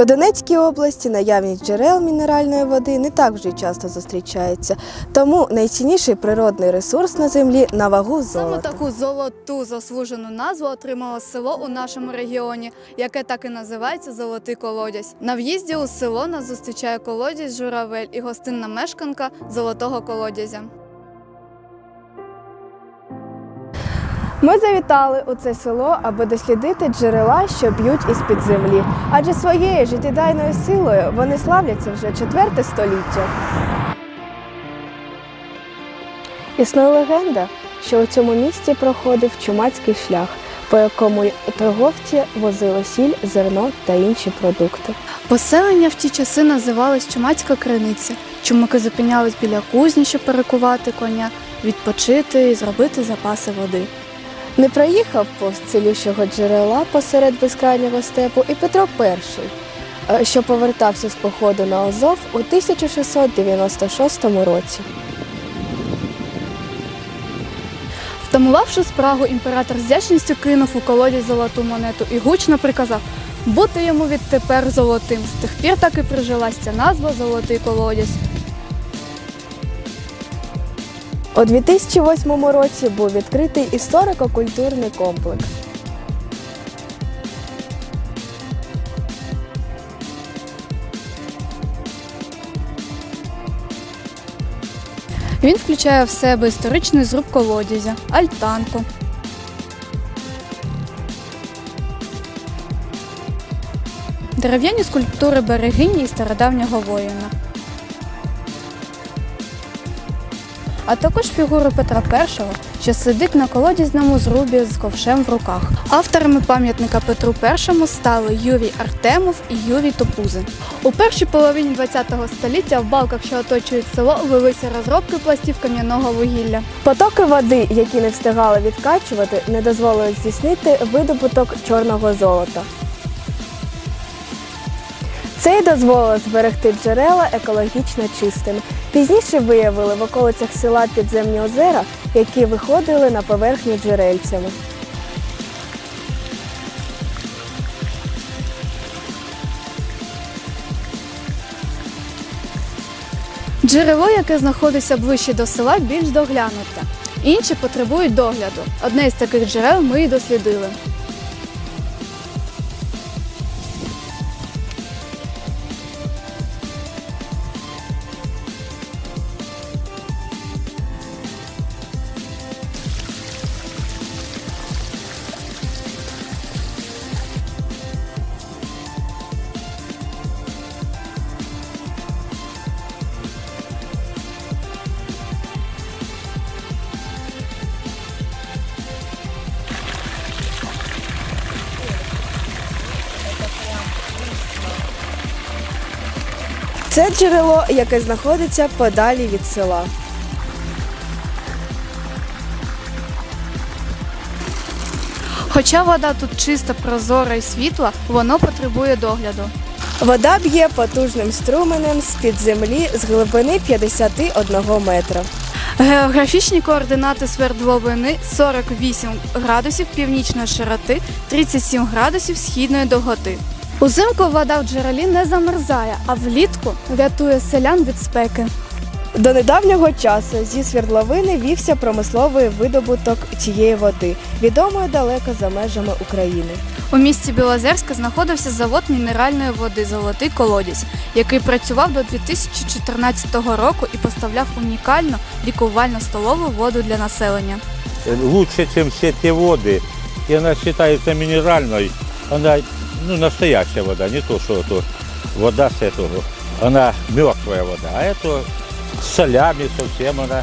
У Донецькій області наявність джерел мінеральної води не так вже часто зустрічається, тому найцінніший природний ресурс на землі на вагу Саме таку золоту заслужену назву отримало село у нашому регіоні, яке так і називається Золотий колодязь. На в'їзді у село нас зустрічає колодязь Журавель і гостинна мешканка Золотого колодязя. Ми завітали у це село, аби дослідити джерела, що б'ють із-під землі. Адже своєю життєдайною силою вони славляться вже четверте століття. Існує легенда, що у цьому місті проходив чумацький шлях, по якому торговці возили сіль, зерно та інші продукти. Поселення в ті часи називалось Чумацька криниця. Чумаки зупинялись біля кузні, щоб перекувати коня, відпочити і зробити запаси води. Не проїхав повз цілющого джерела посеред безкрайнього степу і Петро І, е, що повертався з походу на Азов у 1696 році. Втамувавши спрагу, імператор з вдячністю кинув у колодязь золоту монету і гучно приказав бути йому відтепер золотим. З тих пір так і прижилась ця назва Золотий колодязь. У 2008 році був відкритий історико-культурний комплекс. Він включає в себе історичний зруб колодязя, альтанку. Дерев'яні скульптури берегині і стародавнього воїна. А також фігуру Петра І, що сидить на колодязному зрубі з ковшем в руках. Авторами пам'ятника Петру І стали Юрій Артемов і Юрій Топузин. У першій половині ХХ століття в балках, що оточують село, велися розробки пластів кам'яного вугілля. Потоки води, які не встигали відкачувати, не дозволили здійснити видобуток чорного золота. Це й дозволило зберегти джерела екологічно чистими. Пізніше виявили в околицях села підземні озера, які виходили на поверхню джерельцями. Джерело, яке знаходиться ближче до села, більш доглянуте. Інші потребують догляду. Одне із таких джерел ми і дослідили. Це джерело, яке знаходиться подалі від села. Хоча вода тут чиста, прозора і світла, воно потребує догляду. Вода б'є потужним струменем з-під землі з глибини 51 метра. Географічні координати свердловини 48 градусів північної широти, 37 градусів східної довготи. Узимку вода в джерелі не замерзає, а влітку рятує селян від спеки. До недавнього часу зі свердловини вівся промисловий видобуток цієї води, відомої далеко за межами України. У місті Білозерське знаходився завод мінеральної води Золотий колодязь, який працював до 2014 року і поставляв унікальну лікувально столову воду для населення. лучше, чем все те воды. И она считается минеральной. Она ну, настоящая вода, не то, что то вода с этого. Она мертвая вода, а это с солями совсем она.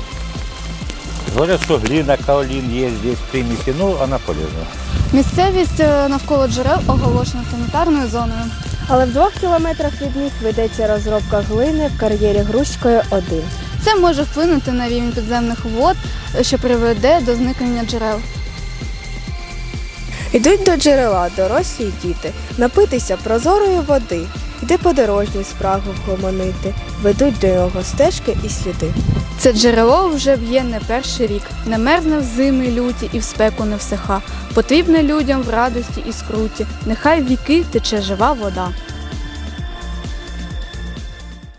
Говорят, что глина, каолин есть здесь примеси, ну, она полезна. Місцевість е, навколо джерел оголошена санітарною зоною. Але в двох кілометрах від них ведеться розробка глини в кар'єрі Грузької 1. Це може вплинути на рівень підземних вод, що приведе до зникнення джерел. Йдуть до джерела дорослі й діти, напитися прозорої води, йде подорожню спрагу вгомонити, ведуть до нього стежки і сліди. Це джерело вже б'є не перший рік, не мерзне в зими люті і в спеку не всиха. Потрібне людям в радості і скруті. Нехай віки тече жива вода.